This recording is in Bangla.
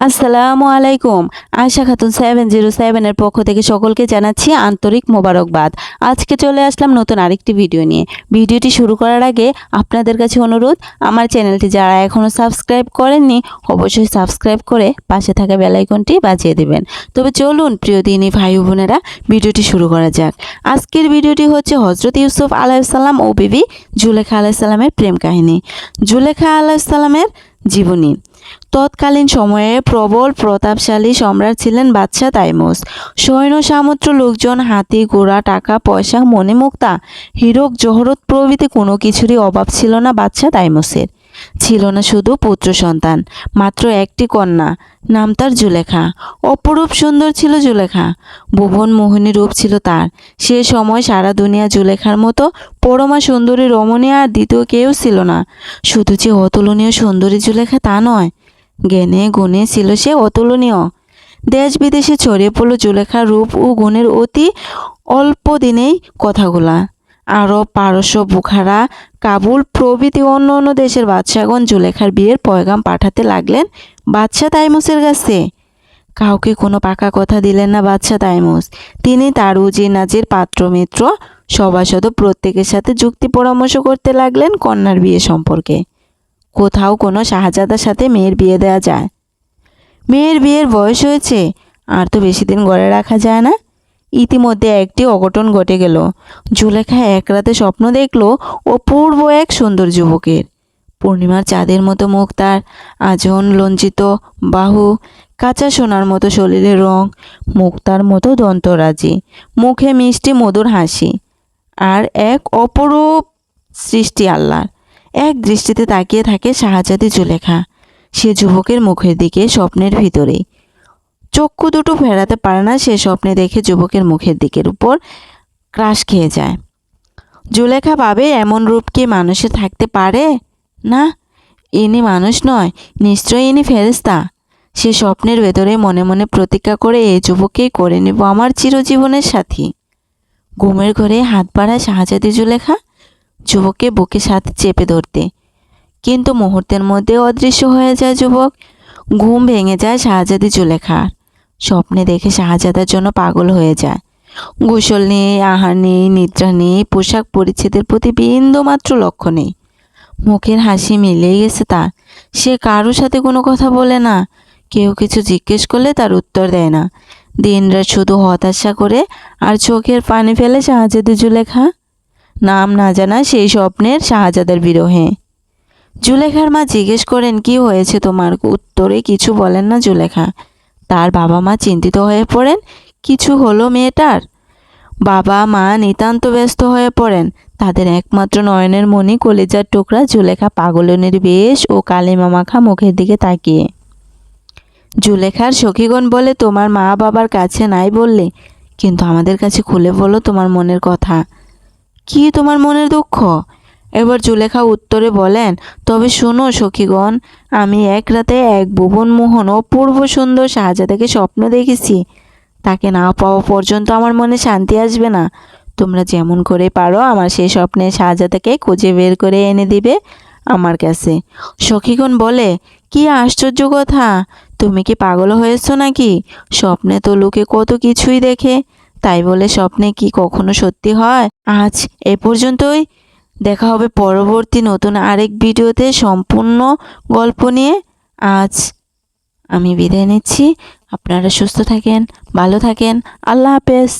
আসসালামু আলাইকুম। আয়শা খাতুন সেভেন জিরো সেভেনের পক্ষ থেকে সকলকে জানাচ্ছি আন্তরিক মোবারকবাদ। আজকে চলে আসলাম নতুন আরেকটি ভিডিও নিয়ে। ভিডিওটি শুরু করার আগে আপনাদের কাছে অনুরোধ, আমার চ্যানেলটি যারা এখনও সাবস্ক্রাইব করেননি, অবশ্যই সাবস্ক্রাইব করে পাশে থাকা বেলাইকনটি বাজিয়ে দেবেন। তবে চলুন, প্রিয় দিনী ভাই বোনেরা ভিডিওটি শুরু করা যাক। আজকের ভিডিওটি হচ্ছে হজরত ইউসুফ আলাইসাল্লাম ও বিবি জুলেখা আলাইসাল্লামের প্রেম কাহিনী। জুলেখা আলাইসাল্লামের জীবনী। তৎকালীন সময়ে প্রবল প্রতাপশালী সম্রাট ছিলেন বাদশাহ তাইমুস। সৈন্য সামুদ্র লোকজন হাতি, ঘোড়া, টাকা, পয়সা মনে মুক্তা, হীরক, জহরত প্রভৃতি কোনো কিছুরই অভাব ছিল না বাদশাহ তাইমুসের। ছিল না শুধু পুত্র সন্তান, মাত্র একটি কন্যা, নাম তার জুলেখা। অপরূপ সুন্দর ছিল জুলেখা। ভুবন মোহিনী রূপ ছিল তার। সে সময় সারা দুনিয়া জুলেখার মতো পরমা সুন্দরী রমণী আর দ্বিতীয় কেউ ছিল না। শুধু যে অতুলনীয় সুন্দরী জুলেখা তা নয় জ্ঞানে গুণে ছিল সে অতুলনীয়। দেশ বিদেশে ছড়িয়ে পড়ল জুলেখার রূপ ও গুণের অতি অল্প দিনেই কথাগুলা। আরব, পারস্য, বুখারা, কাবুল প্রভৃতি অন্য অন্য দেশের বাদশাগণ জুলেখার বিয়ের পয়গাম পাঠাতে লাগলেন বাদশাহ তাইমুসের কাছে। কাউকে কোনো পাকা কথা দিলেন না বাদশাহ তাইমুস। তিনি তার উজি নাজির পাত্র মিত্র সভাসদ প্রত্যেকের সাথে যুক্তি পরামর্শ করতে লাগলেন কন্যার বিয়ে সম্পর্কে। কোথাও কোনো শাহজাদার সাথে মেয়ের বিয়ে দেওয়া যায়। মেয়ের বিয়ের বয়স হয়েছে, আর তো বেশি দিন গড়ে রাখা যায় না। ইতিমধ্যে একটি অঘটন ঘটে গেল। জুলেখা এক রাতে স্বপ্ন দেখল অপূর্ব এক সুন্দর যুবকের। পূর্ণিমার চাঁদের মতো মুখ তার, আজন লঞ্চিত বাহু, কাঁচা সোনার মতো শরীরের রং মুক্তার মতো দন্তরাজি, মুখে মিষ্টি মধুর হাসি, আর এক অপরূপ সৃষ্টি আল্লাহর। এক দৃষ্টিতে তাকিয়ে থাকে শাহজাদি জুলেখা। সে যুবকের মুখের দিকে স্বপ্নের ভিতরেই চক্ষু দুটো ফেরাতে পারে না, সে স্বপ্নে দেখে যুবকের মুখের দিকের উপর ক্রাশ খেয়ে যায়। জুলেখা ভাবে, এমন রূপ কি মানুষে থাকতে পারে? না, ইনি মানুষ নয়, নিশ্চয়ই ইনি ফেরেস্তা সে স্বপ্নের ভেতরে মনে মনে প্রতিজ্ঞা করে এই যুবককেই করে নেব আমার চিরজীবনের সাথী। ঘুমের ঘরে হাত বাড়ায় শাহজাদি জুলেখা। যুবককে বুকে সাথে চেপে ধরতে। কিন্তু মুহূর্তের মধ্যে অদৃশ্য হয়ে যায় যুবক। ঘুম ভেঙে যায় শাহজাদি জুলেখার স্বপ্নে দেখে শাহজাদার জন্য পাগল হয়ে যায়। গোসল নেই, আহার নেই, নিদ্রা নেই, পোশাক পরিচ্ছেদের প্রতি বিন্দুমাত্র লক্ষ্য নেই। মুখের হাসি মিলেই গেছে তার। সে কারোর সাথে কোনো কথা বলে না। কেউ কিছু জিজ্ঞেস করলে তার উত্তর দেয় না। দিনরাত শুধু হতাশা করে আর চোখের পানি ফেলে শাহজাদি জুলেখা নাম না জানা সেই স্বপ্নের শাহজাদার বিরহে। জুলেখার মা জিজ্ঞেস করেন, কি হয়েছে তোমার? উত্তরে, কিছু বলেন না জুলেখা। তার বাবা মা চিন্তিত হয়ে পড়েন, কিছু হলো মেয়েটার? বাবা মা নিতান্ত ব্যস্ত হয়ে পড়েন, তাদের একমাত্র নয়নের মণি কলেজার টুকরা জুলেখা পাগলনের বেশ ও কালিমা মাখা মুখের দিকে তাকিয়ে। জুলেখার সখীগণ বলে, তোমার মা বাবার কাছে নাই বললে, কিন্তু আমাদের কাছে খুলে বলো তোমার মনের কথা। কি তোমার মনের দুঃখ? এবার জুলেখা উত্তরে বলেন, তবে শোনো সখীগণ, আমি এক রাতে এক ভুবন মোহন অপূর্ব সুন্দর শাহজাদাকে স্বপ্ন দেখেছি। তাকে না পাওয়া পর্যন্ত আমার মনে শান্তি আসবে না। তোমরা যেমন করে পারো আমার সেই স্বপ্নে শাহজাদাকে খুঁজে বের করে এনে দিবে আমার কাছে। সখীগণ বলে, কি আশ্চর্য কথা! তুমি কি পাগল হয়েছো নাকি? স্বপ্নে তো লোকে কত কিছুই দেখে। তাই বলে স্বপ্নে কি কখনো সত্যি হয়? আজ এ পর্যন্তই। দেখা হবে পরবর্তী নতুন আরেক ভিডিওতে সম্পূর্ণ গল্প নিয়ে। আজ আমি বিদায় নিচ্ছি। আপনারা সুস্থ থাকেন, ভালো থাকেন। আল্লাহ হাফেজ।